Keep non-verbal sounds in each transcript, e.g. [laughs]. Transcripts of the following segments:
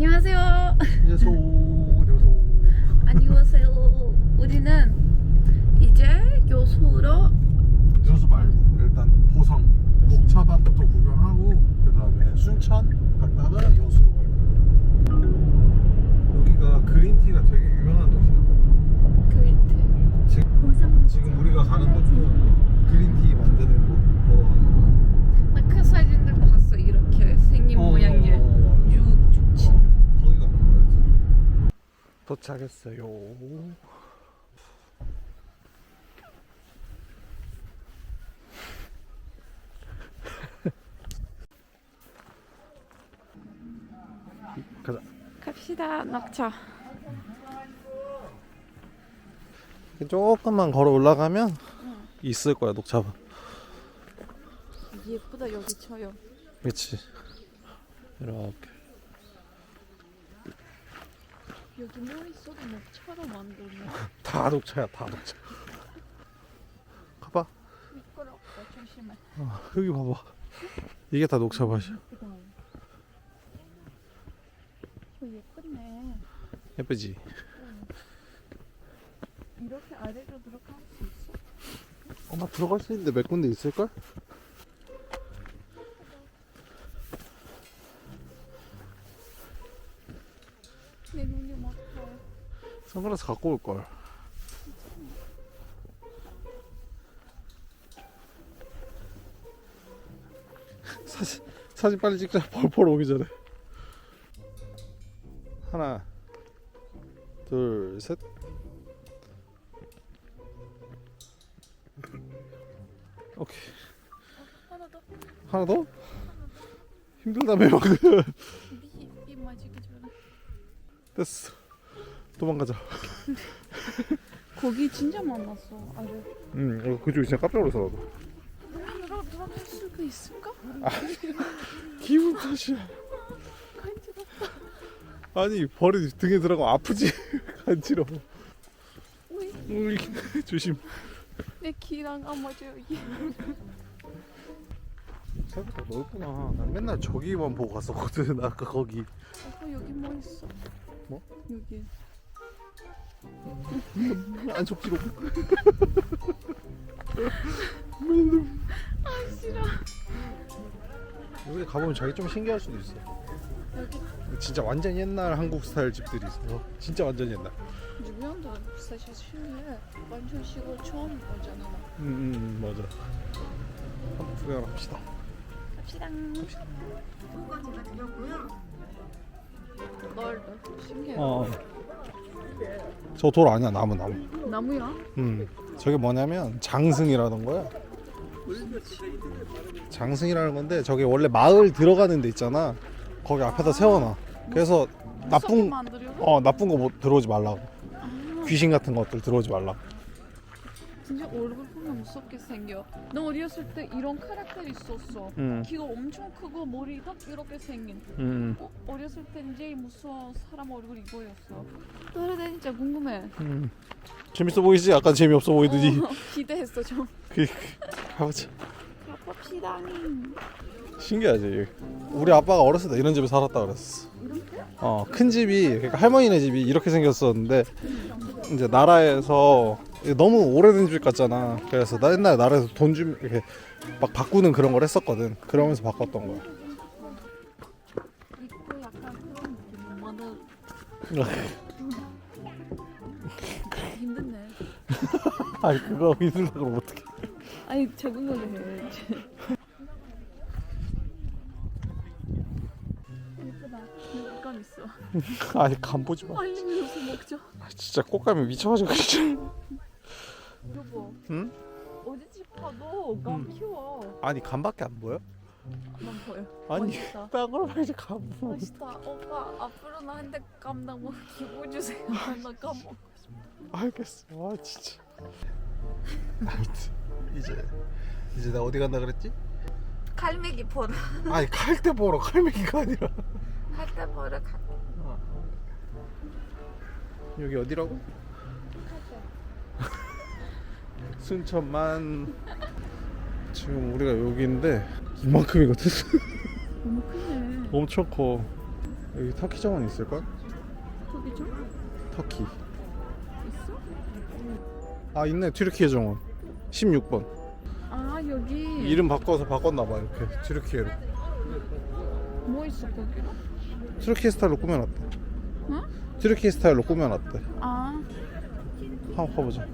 안녕하세요. 녀석 안녕하세요. 우리는 이제 요소로 녀석 말고 일단 보성 녹차밭부터 구경하고 그 다음에 순천 갔다가 여수로 갈 거야 여기가 그린티가 되게 유명한 도시야 그린트. 지금, 지금 우리가 가는 것도 그린티 만드는 곳 보러 가는 거야 나그 사진들 봤어. 이렇게 생긴 어, 모양의 어, 어, 맞아. 유 좋지. 어, 거기 가는 거야지 도착했어요 [laughs] 가자 갑시다. 낙차. 조금만 걸어 올라가면 있을 거야 녹차밭 예쁘다 여기 쳐요. 그렇지 이렇게 여기 뭐 있어도 녹차로 만드네. 다 녹차야 다 녹차 [laughs] 가봐 미끄럽다. 조심해. 어, 여기 봐봐 이게 다 녹차밭이야 예쁘다. 어, 예쁘네. 예쁘지 이렇게 아래로 들어갈 수 있어. 아마 들어갈 수 있는데 몇 군데 있을걸? 내 눈이 막혀. 선글라스 갖고 올걸. 사진, 사진 빨리 찍자. [laughs] 벌벌 오기 전에. 하나 둘셋. 오케이. 하나 더. 하나 더? 힘들다며 전에. [laughs] 됐어 도망가자 거기 진짜 많았어. 아래. 응 어, 그쪽 진짜 깜짝 놀라서 나도 수도 있을까? 기분 탓이야. 아니 벌이 등에 들어가면 아프지 [laughs] 간지러워 우이, 우이 조심 내 귀랑 안 맞아 여기. 생각보다 넓구나 난 맨날 저기만 보고 갔었거든 아까 거기 어, 여기 뭐 있어? 뭐? 여기. 안 속지로 아 싫어. 여기 가보면 자기 좀 신기할 수도 있어 여기 진짜 완전 옛날 한국 스타일 집들이 있어 진짜 완전 옛날 뉴욕도 사실 실내 완전 시골 처음 오잖아. 나. 음, 음 맞아 한번 구경합시다 갑시다. 넓어. 신기해. 어. 저 돌 아니야 나무 나무. 나무야? 음 저게 뭐냐면 장승이라는 거야. 장승이라는 건데 저게 원래 마을 들어가는 데 있잖아. 거기 앞에다 세워놔. 그래서 나쁜? 어 나쁜 거뭐 들어오지 말라고. 귀신 같은 것들 들어오지 말라고 진짜 얼굴 보면 무섭게 생겨. 너 어렸을 때 이런 카rak터 있었어. 음. 귀가 엄청 크고 머리 딱 이렇게 생긴. 음, 어, 어렸을 때 제일 무서운 사람 얼굴 이거였어. 진짜 궁금해. 음. 재밌어 보이지? 아까 재미없어 보이더니 어, [laughs] 기대했어 좀. 그, 가보자 가봅시다. 신기하지 우리 아빠가 어렸을 때 이런 집에 살았다 그랬어 이렇게? 어큰 집이 그러니까 할머니네 집이 이렇게 생겼었는데 이제 나라에서 너무 오래된 집 같잖아 그래서 나 옛날에 나라에서 돈 주면 이렇게 막 바꾸는 그런 걸 했었거든 그러면서 바꿨던 거야 입고 약간 그런 느낌. 엄마는 힘드네. 아니 그거 힘들다 그러면 어떡해 아니 적응을 해야지. 예쁘다. 물감 있어. 아니 간 보지 마 빨리 밀어서 먹자. 아, 진짜 꽃감이 미쳐가지고 진짜 여보. 응? 어디 집 가도 감 음. 키워. 아니 간밖에 안 보여? 난 보여. 아니 멋있다. [laughs] 땅으로 봐야지 간 보여 멋있다. 오빠 앞으로 나한테 감당 뭐 기부 주세요. [laughs] 나 싶어. 알겠어 아 진짜 [laughs] 아무튼 이제 이제 나 어디 간다 그랬지? 갈매기 보러. 아니 갈 때 보러 갈매기가 아니라 갈때 보러 가. 여기 어디라고? 순천만. 지금 우리가 여기인데 이만큼이거든 너무 크네. 엄청 커. 여기 터키 정원 있을걸? 거기 좀 터키. 있어? 아 있네. 튀르키예 정원. 16번. 아 여기. 이름 바꿔서 바꿨나봐 이렇게. 튀르키예로. 뭐 있어 거기? 튀르키예 스타일로 꾸며놨대 응? 튀르키예 스타일로 꾸며놨대. 아. 한번 가보자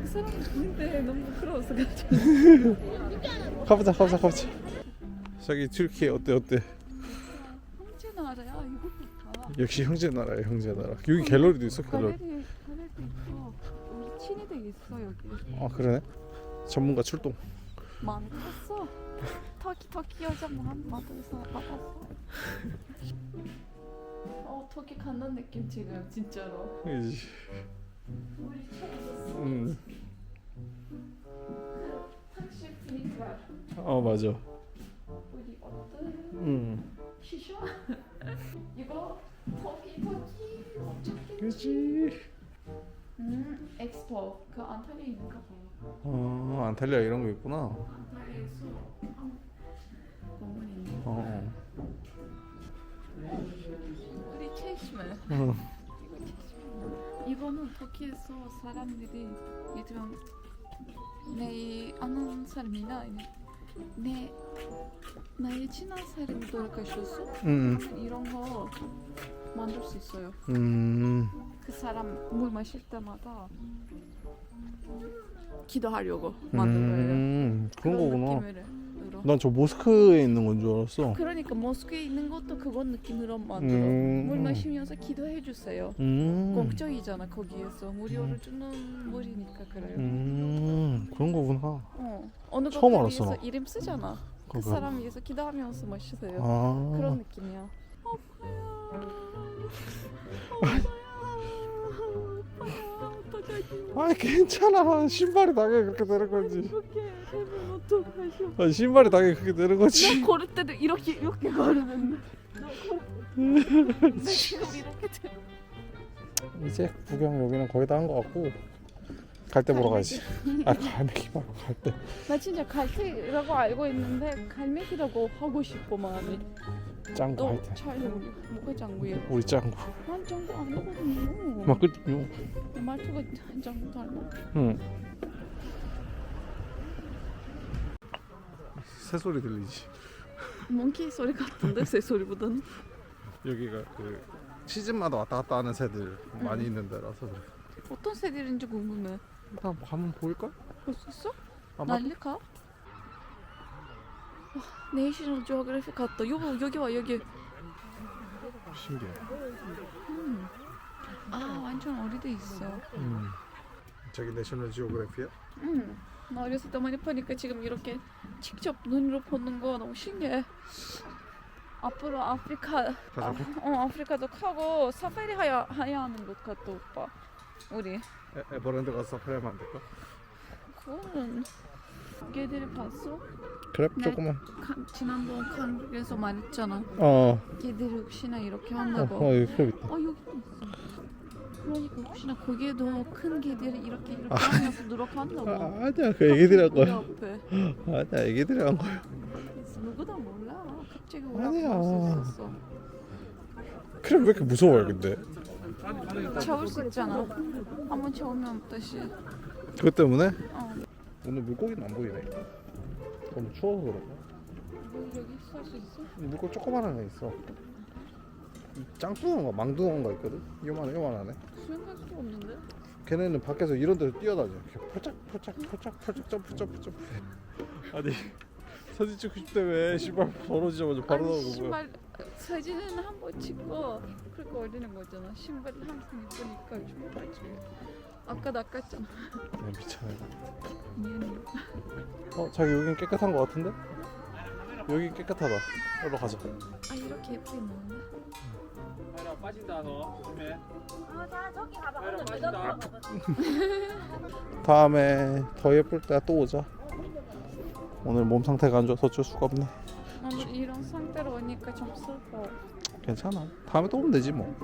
그 사람 근데 너무 부끄러워서 가지고 [laughs] 가보자 가보자 가보자 저기 튀르키예 어때 어때 형제 나라야 이거 봐. 역시 형제 나라야 형제 나라 여기 갤러리도 있어 갤러리 가게리 가게도 있고 우리 친이도 있어 여기. 아 그러네 전문가 출동 많이 컸어. 터키 터키 여자 무한마드에서 받았어. 어 터키 간다는 느낌 지금 진짜로. 이지 음 음. 분위기가 어 맞아 우리 어때? 음 시셔? [laughs] 이거 터키 터키 큰. 그지 음 엑스포 그 안탈리아 있는가 봐. 어 안탈리아 이런 거 있구나 안탈리아에서 한 공원 있네. 어, 우리 체시맨. 어. 이거는 터키에서 사람들이 예를 내 아는 사람이나 내 나의 친한 사람이 돌아가셨어? 음, 하면 이런 거 만들 수 있어요. 음, 그 사람 물 마실 때마다 기도하려고 만든 거예요. 음, 그런 거구나. 느낌으로. 난 저 모스크에 있는 건 줄 알았어. 그러니까 모스크에 있는 것도 그건 느낌으로 만 들어. 음. 물 마시면서 기도해 주세요. 음, 공적이잖아 거기에서 무료로 주는 물이니까 그래요. 음, 그런 거구나. 어 어느 처음 알았어, 위해서 나. 이름 쓰잖아. 그 그거. 사람 위해서 기도하면서 마시세요. 아, 그런 느낌이야. 아빠야, 아빠야, [laughs] 아 괜찮아. 신발이 당연히 그렇게 되는 거지. 어떡하셔? 아, 신발이 당연히 그렇게 되는 거지. 나 걸을 때도 이렇게 이렇게 걸으는데. 나 걸을 때내 지금 이렇게 돼. 이제 구경 여기는 거의 다한거 같고 갈 때 보러 가야지. 아 갈매기 말고 갈 때. 나 진짜 갈색이라고 알고 있는데 갈매기라고 하고 싶어 마음이. 짱구 또할 때. 촬영 뭐가 짱구야? 우리 짱구. 난 짱구 아니거든요. 맞거든요. 말투가 짱구 닮아. 응. 새 소리 들리지. 몽키 소리 같은데 새 소리보다는. [laughs] 여기가 그 시즌마다 왔다 갔다 하는 새들 많이 있는 데라서 그래. 어떤 새들인지 궁금해. 일단 가면 보일걸? 볼수 있어? 아마 난리가? 와, 네이셔널 지오그래피 같다. 여보 여기 와 여기. 신기해. 아 완전 어리돼 있어. 음. 저기 내셔널 지오그래피야? 응. 나 어렸을 때 많이 보니까 지금 이렇게 직접 눈으로 보는 거 너무 신기해. 앞으로 아프리카? 아, 어 아프리카도 가고 사파리 하야 하야 하는 것 같다 오빠. 우리 에, 에버랜드 가서 사파리 하면 안 될까? 그거는 걔들이 봤어? 그래 네. 조금만. 칸- 지난번 칸에서 말했잖아. 어. 걔들이 혹시나 이렇게 어, 한다고. 어 여기 있다. 어 여기. 그러니까 혹시나 거기에도 큰 개들이 이렇게 이렇게 하면서 누락한다고. 아, 아니야 그 애기들이 한 우리 거야. 앞에. 아니야 애기들이 한 거야. 누구도 몰라. 갑자기 아니야. 앞에 올수 있었어. 그럼 왜 이렇게 무서워요 근데? 채울 수 있잖아. 한번 채우면 다시. 그것 때문에? 어. 오늘 물고기는 안 보이네. 너무 추워서 그런가? 뭐 여기 살수 있어? 물고기 조그만한 애 있어. 이 짱뚱어인가 망둥어인가 있거든? 요만해 요만하네. 수영할 수 없는데? 걔네는 밖에서 이런 데서 뛰어다녀. 이렇게 펄짝 펄짝 펄짝 펄짝 점프 점프 점프. 아니 사진 찍고 왜 신발 벌어지자마자 바로 아니 거야. 신발 사진은 한 번 찍고 그렇게 올리는 거잖아. 신발이 항상 이쁘니까 신발 찍고. 아까 낚았잖아. 네, 미쳐요. 미안해. 어 자기 여긴 깨끗한 거 같은데? 여기 깨끗하다. 일로 가자. 아 이렇게 예쁘게 나오네. 하이라 빠진다 너 조심해 아, 저기 가봐. 하이라 오늘 빠진다 [laughs] 다음에 더 예쁠 때 또 오자. 오늘 몸 상태가 안 좋아서 어쩔 수가 없네. 오늘 이런 상태로 오니까 좀 슬퍼. 괜찮아. 다음에 또 오면 되지 뭐.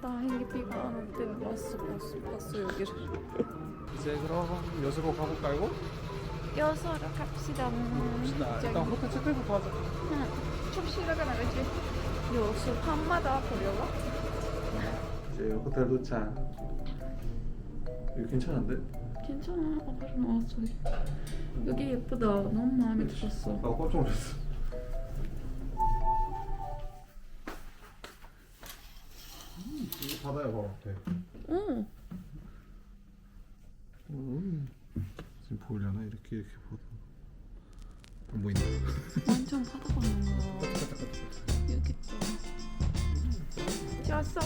다행히 비가 안 올때 봤어 봤어 봤어 여기를. 이제 그럼 여수로 가볼까 이거? 여수로 갑시다. 봅시다. 저기. 일단 호텔 체크인부터 하자. 응. 좀 쉬다가 나가지. 여수 밤마다 보려고? 이제 호텔 도착. 이거 괜찮은데? 괜찮아. 어, 바로 나왔어. 여기 예쁘다. 너무 마음에 들었어. 나 깜짝 놀랐어. 이거 바다야 바로. 응. 음. 지금 보이려나 이렇게 이렇게 보다. 안 보인다. 완전 바다 보는 거. 여기 또. jas어.